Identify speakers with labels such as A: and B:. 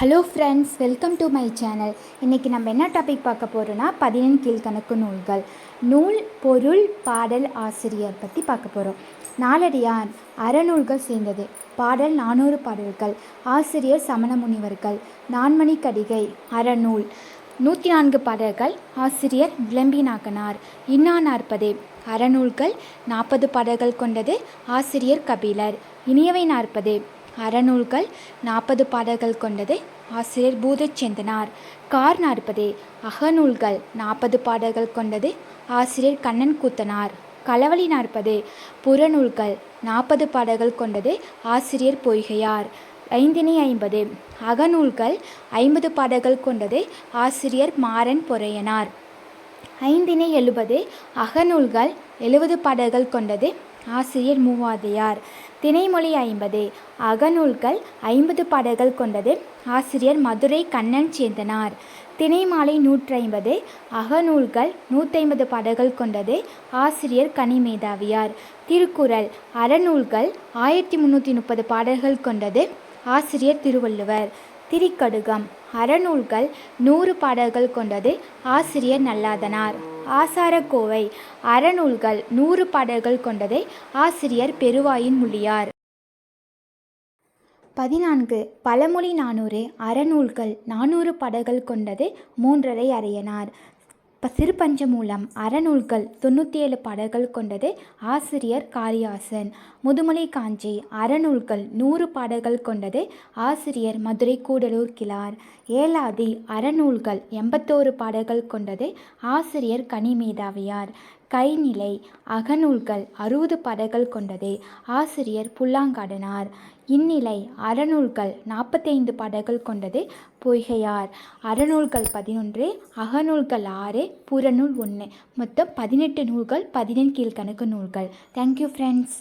A: Hello friends welcome to my channel இன்றைக்கி நம்ம என்ன டாபிக் பார்க்க போகிறோன்னா பதினெண் கீழ்கணக்கு நூல்கள். நூல் பொருள் பாடல் ஆசிரியர் பற்றி பார்க்க போகிறோம் நாலடியார் அறநூல்கள் சேர்ந்தது. பாடல் நானூறு பாடல்கள். ஆசிரியர் சமண முனிவர்கள். நான்மணி கடிகை அறநூல். நூற்றி நான்கு பாடல்கள் ஆசிரியர் விளம்பி நாகனார் இன்னா நாற்பது அறநூல்கள் நாற்பது பாடல்கள் கொண்டது ஆசிரியர் கபிலர். இனியவை நாற்பது. அறநூல்கள் நாற்பது பாடல்கள் கொண்டது ஆசிரியர் பூதச்சேந்தனார். கார் நாற்பது அகநூல்கள் நாற்பது பாடல்கள் கொண்டது ஆசிரியர் கண்ணன் கூத்தனார். களவழி நாற்பது புறநூல்கள் நாற்பது பாடல்கள் கொண்டது ஆசிரியர் பொய்கையார். ஐந்தினை ஐம்பது அகநூல்கள் ஐம்பது பாடல்கள் கொண்டது ஆசிரியர் மாறன் பொறையனார். ஐந்தினை எழுபது அகநூல்கள் எழுபது பாடல்கள் கொண்டது ஆசிரியர் மூவாதையார். திணைமொழி ஐம்பது அகநூல்கள் ஐம்பது பாடல்கள் கொண்டது. ஆசிரியர் மதுரை கண்ணன் சேந்தனார். திணைமாலை நூற்றைம்பது அகநூல்கள் நூற்றைம்பது பாடல்கள் கொண்டது. ஆசிரியர் கனிமேதாவியார் திருக்குறள் அறநூல்கள் ஆயிரத்தி முந்நூற்றி முப்பது பாடல்கள் கொண்டது. ஆசிரியர் திருவள்ளுவர். திரிக்கடுகம் அறநூல்கள் நூறு பாடல்கள் கொண்டது. ஆசிரியர் நல்லாதனார். ஆசாரக்கோவை. அறநூல்கள் நூறு பாடல்கள் கொண்டதை ஆசிரியர் பெருவாயின் மொழியார் பதினான்கு. பழமொழி நானூறு. அறநூல்கள் நானூறு பாடல்கள் கொண்டது மூன்றரை அறையனார் இப்போ சிறுபஞ்சமூலம் அறநூல்கள் தொண்ணூற்றி ஏழு பாடல்கள் கொண்டது ஆசிரியர் காளியாசன். முதுமலை காஞ்சி அறநூல்கள் நூறு பாடல்கள் கொண்டது ஆசிரியர் மதுரை கூடலூர் கிளார் ஏலாதி அறநூல்கள் எண்பத்தோரு பாடல்கள் கொண்டது ஆசிரியர் கனிமேதாவியார் கைநிலை அகநூல்கள் அறுபது பாடல்கள் கொண்டது. ஆசிரியர் புல்லாங்காடனார். இந்நிலை அறநூல்கள் நாற்பத்தைந்து பாடல்கள் கொண்டது பொய்கையார். அறநூல்கள் பதினொன்று அகநூல்கள் ஆறு புறநூல் ஒன்று மொத்தம் பதினெட்டு நூல்கள் பதினெண் கீழ்கணக்கு நூல்கள். Thank you friends